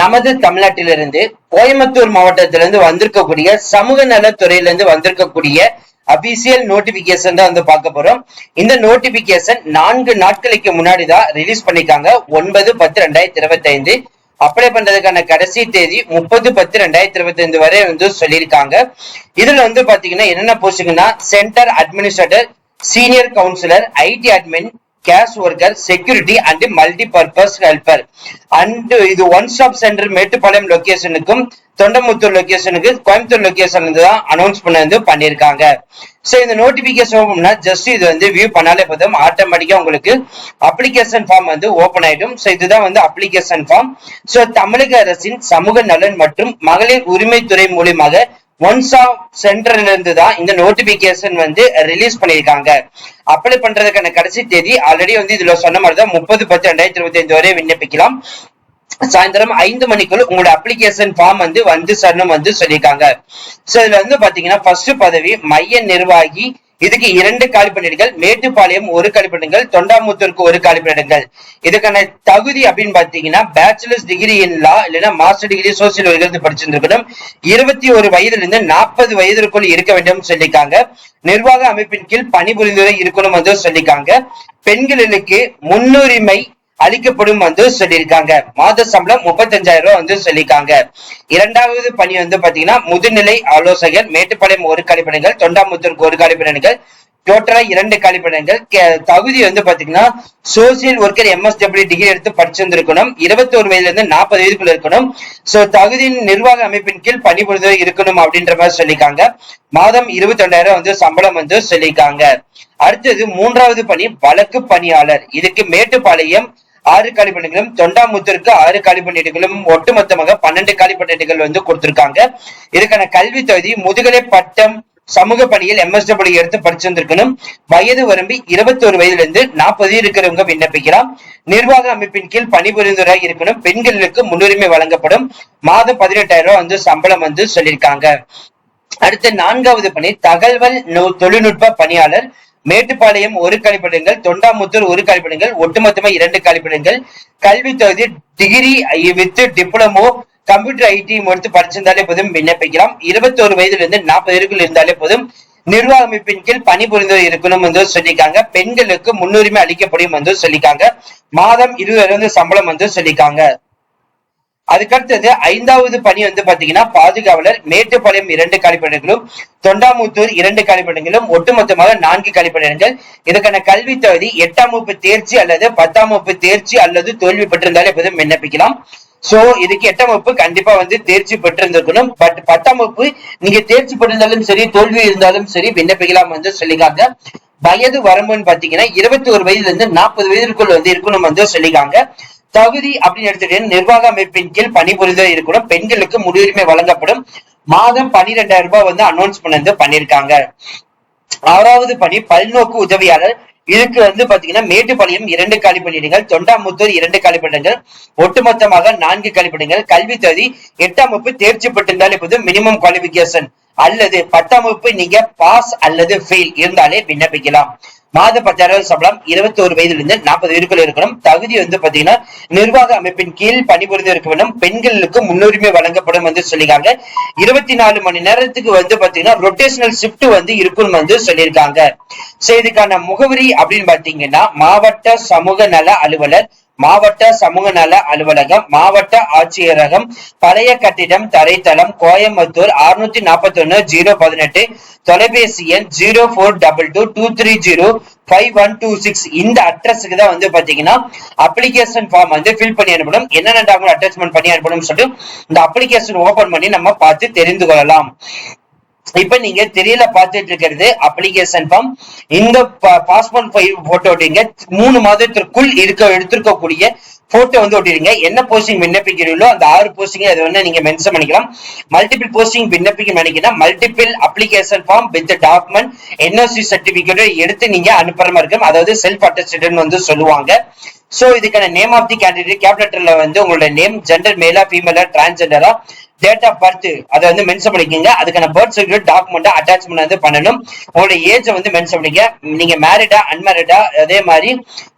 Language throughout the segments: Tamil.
நமது தமிழ்நாட்டிலிருந்து கோயம்புத்தூர் மாவட்டத்திலிருந்து வந்திருக்கக்கூடிய சமூக நலத்துறையிலிருந்து வந்திருக்கக்கூடிய அபிஷியல் நோட்டிபிகேஷன் தான் வந்து பார்க்க போறோம். இந்த நோட்டிபிகேஷன் நான்கு நாட்களுக்கு முன்னாடி தான் ரிலீஸ் பண்ணிருக்காங்க ஒன்பது பத்து ரெண்டாயிரத்தி இருபத்தி ஐந்து அப்ளை பண்றதுக்கான கடைசி தேதி முப்பது பத்து ரெண்டாயிரத்தி இருபத்தி ஐந்து வரை வந்து சொல்லியிருக்காங்க. இதுல வந்து பாத்தீங்கன்னா என்னென்ன போஸ்டிங்னா centre administrator senior counsellor IT admin cash worker security and multipurpose helper and இது ஒன் ஸ்டாப் சென்டர் மேட்டுப்பாளையம் லொகேஷனுக்கும் தொண்டமுத்தூர் லொகேஷனுக்கு கோயம்புத்தூர் லொகேஷன் தான் அனௌன்ஸ் பண்ணது பண்ணியிருக்காங்க ஸோ இந்த நோட்டிபிகேஷன் ஓப்பன்னா ஜஸ்ட் இது வந்து வியூ பண்ணாலே போதும். ஆட்டோமேட்டிக்காக உங்களுக்கு அப்ளிகேஷன் ஃபார்ம் வந்து ஓப்பன் ஆயிடும். ஸோ இதுதான் வந்து அப்ளிகேஷன் ஃபார்ம் ஸோ தமிழக அரசின் சமூக நலன் மற்றும் மகளிர் உரிமைத்துறை மூலியமாக ஒன்ஸ் ஆஃப் சென்டர்ல இருந்து தான் இந்த நோட்டிபிகேஷன் வந்து ரிலீஸ் பண்ணியிருக்காங்க. அப்ளை பண்றதுக்கான கடைசி தேதி ஆல்ரெடி வந்து இதுல சொன்ன மாதிரி தான் முப்பது பத்து ரெண்டாயிரத்தி இருபத்தி ஐந்து வரை விண்ணப்பிக்கலாம். சாயந்தரம் ஐந்து மணிக்குள்ள உங்களோட அப்ளிகேஷன் ஃபார்ம் வந்து வந்து சரணம் வந்து சொல்லியிருக்காங்க. சோ இதுல வந்து பாத்தீங்கன்னா ஃபர்ஸ்ட் பதவி மைய நிர்வாகி இதுக்கு இரண்டு காலிப்பணிகள் மேட்டுப்பாளையம் ஒரு காலிப்பணிகள் தொண்டாமுத்தூருக்கு ஒரு காலிப்பணிகள் இதுக்கான தகுதி அப்படின்னு பாத்தீங்கன்னா பேச்சுலர்ஸ் டிகிரி இன் லா இல்லைன்னா மாஸ்டர் டிகிரி சோசியல் ஒர்க்கிலிருந்து படிச்சிருந்திருக்கணும். இருபத்தி ஒரு வயதுல இருந்து நாற்பது வயதிற்குள் இருக்க வேண்டும் சொல்லியிருக்காங்க. நிர்வாக அமைப்பின் கீழ் பணிபுரிந்துரை இருக்கணும் வந்து சொல்லியிருக்காங்க. பெண்களுக்கு முன்னுரிமை அளிக்கப்படும் வந்து சொல்லியிருக்காங்க. மாத சம்பளம் முப்பத்தஞ்சாயிரம் ரூபாய் வந்து சொல்லியிருக்காங்க. இரண்டாவது பணி வந்து பாத்தீங்கன்னா முதுநிலை ஆலோசகர் மேட்டுப்பாளையம் ஒரு கழிப்பிடங்கள் தொண்டாமுத்தூருக்கு ஒரு கழிப்பிடங்கள் டோட்டலா இரண்டு கழிப்பிடங்கள் தகுதி வந்து பாத்தீங்கன்னா சோசியல் ஒர்க்கர் எம்எஸ்டபிள்யூ டிகிரி எடுத்து படிச்சிருந்திருக்கணும். இருபத்தி ஒரு வயதுல இருந்து நாற்பது வயதுக்குள்ள இருக்கணும். சோ தகுதியின் நிர்வாக அமைப்பின் கீழ் பணிபுரிதல் இருக்கணும் அப்படின்ற மாதிரி சொல்லியிருக்காங்க. மாதம் இருபத்தி ரெண்டாயிரம் வந்து சம்பளம் வந்து சொல்லியிருக்காங்க. அடுத்தது மூன்றாவது பணி வழக்கு பணியாளர். இதுக்கு மேட்டுப்பாளையம் ஆறு காலிப்பணிகளும் தொண்டாமுத்தூருக்கு ஆறு காலிப்பணிகளும் ஒட்டுமொத்தமாக பன்னெண்டு காலிப்பணிகள் வந்து கொடுத்திருக்காங்க. இதுக்கான கல்வி தகுதி முதுகலை பட்டம் சமூக பணியில் எம்எஸ்டபிள்யூ எடுத்து படிச்சிருந்திருக்கணும் வயது வரம்பு இருபத்தி ஒரு வயதுல இருந்து நாற்பது இருக்கிறவங்க விண்ணப்பிக்கலாம். நிர்வாக அமைப்பின் கீழ் பணிபுரிந்துரை இருக்கணும். பெண்களுக்கு முன்னுரிமை வழங்கப்படும். மாதம் பதினெட்டாயிரம் ரூபாய் வந்து சம்பளம் வந்து சொல்லியிருக்காங்க. அடுத்த நான்காவது பணி தகவல் தொழில்நுட்ப பணியாளர். மேட்டுப்பாளையம் ஒரு கழிப்பிடங்கள் தொண்டாமுத்தூர் ஒரு கழிப்பிடங்கள் ஒட்டுமொத்தமா இரண்டு கழிப்பிடங்கள். கல்வி தொகுதி degree with diploma computer IT முடித்து படிச்சிருந்தாலே போதும் விண்ணப்பிக்கலாம். இருபத்தி ஒரு வயதுல இருந்து நாற்பது வயதுக்குள் இருந்தாலே போதும். நிர்வாக அமைப்பின் கீழ் பணிபுரிந்து இருக்கணும் என்று சொல்லிக்காங்க பெண்களுக்கு முன்னுரிமை அளிக்கப்படும் என்று சொல்லிக்காங்க மாதம் இருபது சம்பளம் என்று சொல்லிக்காங்க அதுக்கடுத்தது ஐந்தாவது பணி வந்து பாத்தீங்கன்னா பாதுகாவலர் மேட்டுப்பாளையம் இரண்டு காலிப்பணிகளும் தொண்டாமுத்தூர் இரண்டு காலிப்பணிகளும் ஒட்டுமொத்தமாக நான்கு காலிப்பணிகள் இதற்கான கல்வி தகுதி எட்டாம் வகுப்பு தேர்ச்சி அல்லது பத்தாம் வகுப்பு தேர்ச்சி அல்லது தோல்வி பெற்றிருந்தாலே எப்போதும் விண்ணப்பிக்கலாம். சோ இதுக்கு எட்டாம் வகுப்பு கண்டிப்பா வந்து தேர்ச்சி பெற்றிருந்திருக்கணும். பட் பத்தாம் வகுப்பு நீங்க தேர்ச்சி பெற்றிருந்தாலும் சரி தோல்வி இருந்தாலும் சரி விண்ணப்பிக்கலாம் வந்து சொல்லிக்காங்க. வயது வரம்புன்னு பாத்தீங்கன்னா இருபத்தி ஒரு வயதுல இருந்து நாற்பது வயதிற்குள் வந்து இருக்கணும் வந்து சொல்லிக்காங்க. தகுதி அப்படின்னு எடுத்துக்கிட்டு நிர்வாக அமைப்பின் கீழ் பணிபுரிதல் இருக்கணும். பெண்களுக்கு முன்னுரிமை வழங்கப்படும். மாதம் பன்னிரெண்டாயிரம் ரூபாய் வந்து அனௌன்ஸ் பண்ணது பண்ணிருக்காங்க. ஆறாவது பணி பல்நோக்கு உதவியாளர் இதுக்கு வந்து பாத்தீங்கன்னா மேட்டுப்பாளையம் இரண்டு காலிப்பணிகள் தொண்டாமுத்தூர் இரண்டு காலிப்பணிகள் ஒட்டுமொத்தமாக நான்கு காலிப்பணிகள் கல்வி தகுதி எட்டாம் வகுப்பு தேர்ச்சி பெற்றிருந்தாலே போதும் மினிமம் குவாலிபிகேஷன் அல்லது பத்தாம் வகுப்பு நீங்க பாஸ் அல்லது ஃபெயில் இருந்தாலே விண்ணப்பிக்கலாம். மாத பத்தாயிரம் சம்பளம் இருபத்தி ஒரு வயதுல இருந்து நாற்பது வயதுக்குள்ள இருக்கணும். தகுதி வந்து பாத்தீங்கன்னா நிர்வாக அமைப்பின் கீழ் பணிபுரிந்து இருக்க வேண்டும். பெண்களுக்கு முன்னுரிமை வழங்கப்படும் வந்து சொல்லியிருக்காங்க. இருபத்தி நாலு மணி நேரத்துக்கு வந்து பாத்தீங்கன்னா ரொட்டேஷனல் ஷிப்ட் வந்து இருக்கும் வந்து சொல்லியிருக்காங்க. சோ இதுக்கான முகவரி அப்படின்னு பாத்தீங்கன்னா மாவட்ட சமூக நல அலுவலர் மாவட்ட சமூக நல அலுவலகம் மாவட்ட ஆட்சியரகம் பழைய கட்டிடம் தரைத்தளம் கோயம்புத்தூர் அறுநூத்தி நாற்பத்தி ஒன்னு ஜீரோ பதினெட்டு தொலைபேசி எண் zero four double two two three zero five one two six. இந்த அட்ரஸுக்கு தான் வந்து பாத்தீங்கன்னா அப்ளிகேஷன் ஃபார்ம் வந்து ஃபில் பண்ணி அனுப்பணும். என்னென்ன டாக்குமெண்ட் அட்டாச்மெண்ட் பண்ணி அனுப்பணும்னு சொல்லிட்டு இந்த அப்ளிகேஷன் ஓபன் பண்ணி நம்ம பார்த்து தெரிந்து கொள்ளலாம். இப்ப நீங்க தெரியல பார்த்துட்டு இருக்கிறது அப்ளிகேஷன் ஃபார்ம் இந்த பாஸ்போர்ட் போட்டோ ஒட்டிங்க. மூணு மாதத்திற்குள் இருக்க எடுத்திருக்கக்கூடிய போட்டோ வந்து ஒட்டிடுங்க. என்ன போஸ்டிங் விண்ணப்பிக்கிறீங்களோ அந்த ஆறு போஸ்டிங் அதை வந்து நீங்க மென்ஷன் பண்ணிக்கலாம். மல்டிபிள் போஸ்டிங் விண்ணப்பிக்க நினைக்கிறீங்கன்னா multiple application form with document NOC certificate எடுத்து நீங்க அனுப்புற மாதிரி இருக்கும். அதாவது செல்ஃப் அட்டஸ்டட் வந்து சொல்லுவாங்க. சோ இதுக்கான நேம் ஆஃப் தி கேண்டிடேட் கேப்லெட்டர்ல வந்து உங்களோட நேம் ஜெண்டர் மேலா ஃபீமேலா டிரான்ஸ்ஜெண்டரா டேட் ஆஃப் பர்த் அதை வந்து மென்ஷன் பண்ணிக்கோங்க. அதுக்கான பர்த் சர்டிஃபிகேட் டாக்குமெண்ட் அட்டாச்மெண்ட் வந்து பண்ணணும். உங்களோட ஏஜ் வந்து மென்ஷன் பண்ணிக்க. நீங்க மேரிடா அன்மேரிடா அதே மாதிரி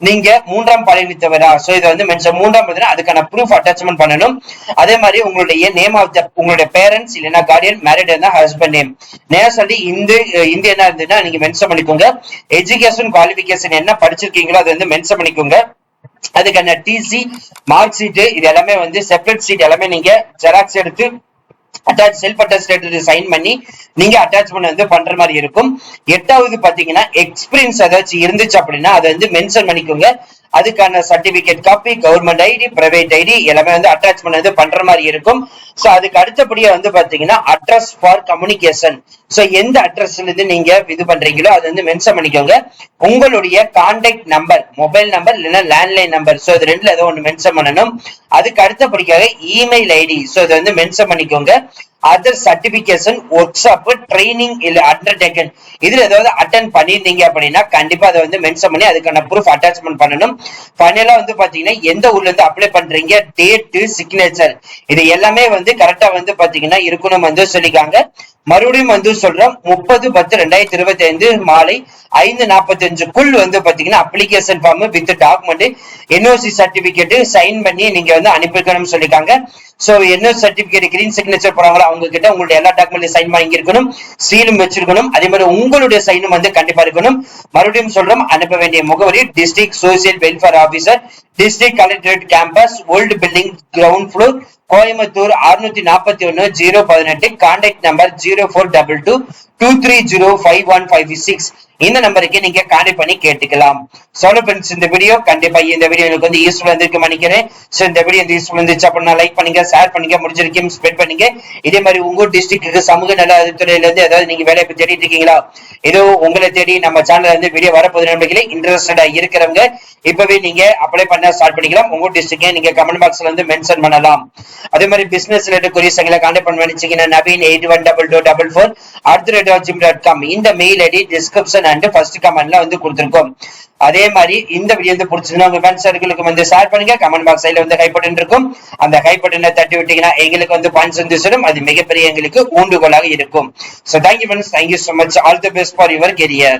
நீங்க மூன்றாம் பாலினத்தவரா சோ இதை வந்து மென்ஷன் மூன்றாம் பாலின அதுக்கான ப்ரூஃப் அட்டாச்மெண்ட் பண்ணணும். அதே மாதிரி உங்களுடைய நேம் ஆஃப் த உங்களுடைய பேரண்ட்ஸ் இல்லைன்னா கார்டியன் மேரிட் இருந்தா ஹஸ்பண்ட் நேம் நேம் சொல்லி இந்து இந்து என்ன இருந்ததுன்னா நீங்க மென்ஷன் பண்ணிக்கோங்க. எஜுகேஷன் குவாலிபிகேஷன் என்ன படிச்சிருக்கீங்களோ அதை வந்து மென்ஷன் பண்ணிக்கோங்க. அதுக்கான டிசி மார்க் ஷீட் இது எல்லாமே வந்து செப்பரேட் ஷீட் எல்லாமே நீங்க ஜெராக்ஸ் எடுத்து அட்டாச் செல்ஃப் அட்டாச் சைன் பண்ணி நீங்க அட்டாச்மெண்ட் வந்து பண்ற மாதிரி இருக்கும். எட்டாவது பாத்தீங்கன்னா எக்ஸ்பீரியன்ஸ் ஏதாச்சும் இருந்துச்சு அப்படின்னா அதை வந்து மென்ஷன் பண்ணிக்கோங்க. அதுக்கான certificate copy government ID private ID எல்லாமே வந்து அட்டாச்மெண்ட் வந்து பண்ற மாதிரி இருக்கும். சோ அதுக்கு அடுத்தபடியா வந்து பாத்தீங்கன்னா அட்ரஸ் ஃபார் கம்யூனிகேஷன் சோ எந்த அட்ரஸ்ல இருந்து நீங்க இது பண்றீங்களோ அது வந்து மென்ஷன் பண்ணிக்கோங்க. உங்களுடைய கான்டாக்ட் நம்பர் மொபைல் நம்பர் இல்லைன்னா லேண்ட்லைன் நம்பர் சோ இது ரெண்டுல ஏதோ ஒன்று மென்ஷன் பண்ணணும். அதுக்கு அடுத்தபடியாக இமெயில் ஐடி சோ இதை வந்து மென்ஷன் பண்ணிக்கோங்க. Other certification workshop training இல்ல அண்டர்டேக்கன் இதுல ஏதாவது அட்டன் பண்ணிருந்தீங்க அப்படின்னா கண்டிப்பா அதை வந்து மென்ஷன் பண்ணி அதுக்கான ப்ரூஃப் அட்டாச்மெண்ட் பண்ணணும். ஃபைனலா வந்து பாத்தீங்கன்னா எந்த ஊர்ல இருந்து அப்ளை பண்றீங்க டேட்டு சிக்னேச்சர் இது எல்லாமே வந்து கரெக்டா வந்து பாத்தீங்கன்னா இருக்கணும் வந்து சொல்லிக்காங்க மறுபடியும் வந்து சொல்றோம் முப்பது பத்து ரெண்டாயிரத்தி இருபத்தி ஐந்து மாலை ஐந்து நாற்பத்தி அஞ்சுக்குள் வந்து பாத்தீங்கன்னா application form with document NOC certificate sign பண்ணி நீங்க வந்து அனுப்பிக்கணும்னு சொல்லிருக்காங்க சோ என்ன சர்டிபிகேட் கிரீன் சிக்னேச்சர் போறாங்களோ அவங்க கிட்ட உங்களுடைய எல்லா டாக்குமெண்ட் சைன் வாங்கி இருக்கணும். சீலும் வச்சிருக்கணும். அதே மாதிரி உங்களுடைய சைனும் வந்து கண்டிப்பா இருக்கணும். மறுபடியும் சொல்றோம் அனுப்ப வேண்டிய முகவரி district social welfare officer district collectorate campus old building ground floor Coimbatore அறுநூத்தி நாற்பத்தி ஒன்னு ஜீரோ பதினெட்டு contact number zero four double two two three zero five one five six இந்த நம்பருக்கு நீங்க கான்டாக்ட் பண்ணி கேட்டுக்கலாம். சோலோ ஃப்ரெண்ட்ஸ் இந்த வீடியோ கண்டிப்பா இந்த வீடியோ எனக்கு வந்து யூஸ்ஃபுல் இருந்திருக்கு நினைக்கிறேன். சோ இந்த வீடியோ இந்த யூஸ்ஃபுல் இருந்துச்சு அப்படின்னா லைக் பண்ணுங்க ஷேர் பண்ணுங்க முடிஞ்சிருக்கும் ஸ்பெட் பண்ணுங்க. இதே மாதிரி உங்க டிஸ்ட்ரிக்ட்டுக்கு சமூக நல துறையில இருந்து ஏதாவது நீங்க வேலை தேடிட்டு இருக்கீங்களா? ஏதோ உங்களை தேடி நம்ம சேனல்ல இருந்து வீடியோ வரப்போது நம்பிக்கையில இன்ட்ரெஸ்டடா இருக்கிறவங்க இப்பவே நீங்க அப்ளை பண்ண ஸ்டார்ட் பண்ணிக்கலாம். உங்க டிஸ்ட்ரிக்ட் நீங்க கமெண்ட் பாக்ஸ்ல வந்து மென்ஷன் பண்ணலாம். அதே மாதிரி பிசினஸ் ரிலேட்டட் கொரியர்ஸ் எங்களை கான்டாக்ட் பண்ண நினைச்சீங்கன்னா Naveen eight one double two double four at rate gym dot com இந்த mail ID description and first கமெண்ட்ல வந்து கொடுத்துருக்கோம். அதே மாதிரி இந்த வீடியோ வந்து பிடிச்சிருந்தா உங்க ஃப்ரெண்ட்ஸ் சர்க்கிளுக்கு வந்து ஷேர் பண்ணுங்க. கமெண்ட் பாக்ஸ் சைடுல வந்து ஹை பட்டன் இருக்கும். அந்த ஹை பட்டனை தட்டி விட்டீங்கன்னா எங்களுக்கு வந்து பாயிண்ட்ஸ் வந்து சேரும். அது மிகப்பெரிய எங்களுக்கு ஊண்டுகோலாக இருக்கும். So thank you friends thank you so much all the best for your career